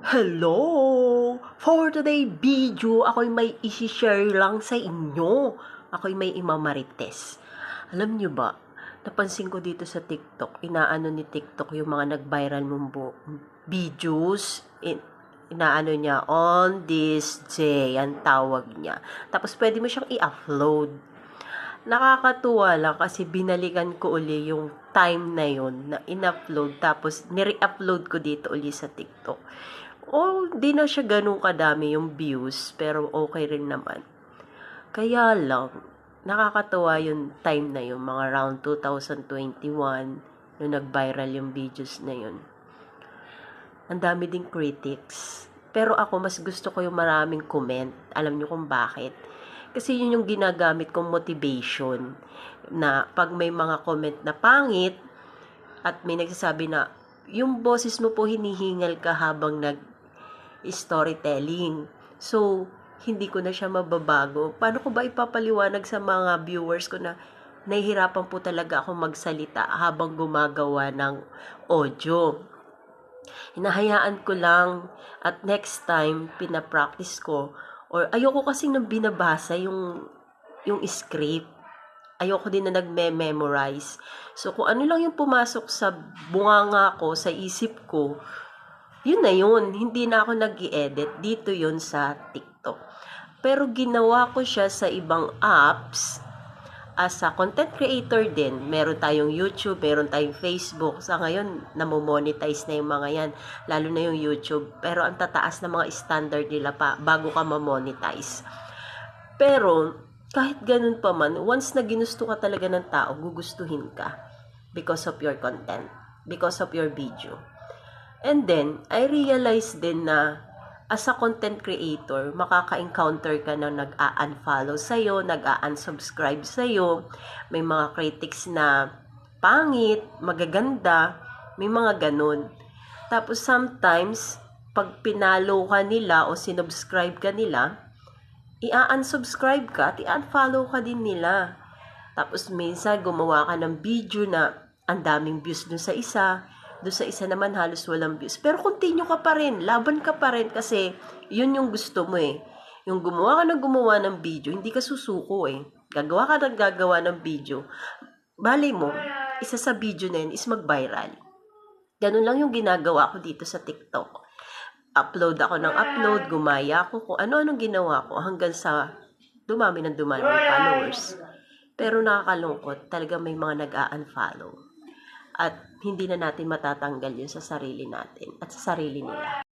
Hello! For today video, ako'y may isi-share lang sa inyo. Ako'y may imamarites. Alam nyo ba, napansin ko dito sa TikTok, inaano ni TikTok yung mga nag-viral mong videos, in, inaano niya, on this day, ang tawag niya. Tapos pwede mo siyang i-upload. Nakakatuwa lang kasi binalikan ko uli yung time na yun na in-upload tapos nire-upload ko dito uli sa TikTok. Oh, di na siya ganun kadami yung views pero okay rin naman. Kaya lang, nakakatuwa yung time na yun, mga around 2021 nung nag-viral yung videos na yun. Ang dami ding critics. Pero ako, mas gusto ko yung maraming comment. Alam niyo kung bakit? Kasi yun yung ginagamit kong motivation na pag may mga comment na pangit at may nagsasabi na yung boses mo po hinihingal ka habang nag storytelling. So, hindi ko na siya mababago. Paano ko ba ipapaliwanag sa mga viewers ko na nahihirapan po talaga ako magsalita habang gumagawa ng audio. Hinahayaan ko lang at next time pinapractice ko or ayoko kasi nang binabasa yung yung script. Ayoko din na nagme-memorize. So kung ano lang yung pumasok sa bunganga ko, sa isip ko, yun na yun. Hindi na ako nag edit Dito yun sa TikTok. Pero ginawa ko siya sa ibang apps as a content creator din. Meron tayong YouTube, meron tayong Facebook. Sa ngayon, namomonetize na yung mga yan. Lalo na yung YouTube. Pero ang tataas na mga standard nila pa bago ka mamonetize. Pero, kahit ganun pa man, once na ginusto ka talaga ng tao, gugustuhin ka because of your content, because of your video. And then, I realized din na as a content creator, makaka-encounter ka na nag-a-unfollow sa'yo, nag-a-unsubscribe sa'yo, may mga critics na pangit, magaganda, may mga ganun. Tapos sometimes, pag pinalo ka nila o sinubscribe ka nila, i-unsubscribe ka at i-unfollow ka din nila. Tapos minsan gumawa ka ng video na ang daming views dun sa isa, doon sa isa naman halos walang views. Pero continue ka pa rin, laban ka pa rin kasi yun yung gusto mo eh. Yung gumawa ka ng gumawa ng video, hindi ka susuko eh. Gagawa ka ng gagawa ng video. Bali mo, isa sa video na yun is mag-viral. Ganun lang yung ginagawa ko dito sa TikTok. Upload ako ng upload, gumaya ako kung ano-anong ginawa ko hanggang sa dumami ng dumami followers. Pero nakakalungkot, talaga may mga nag-a-unfollow at hindi na natin matatanggal yun sa sarili natin at sa sarili nila.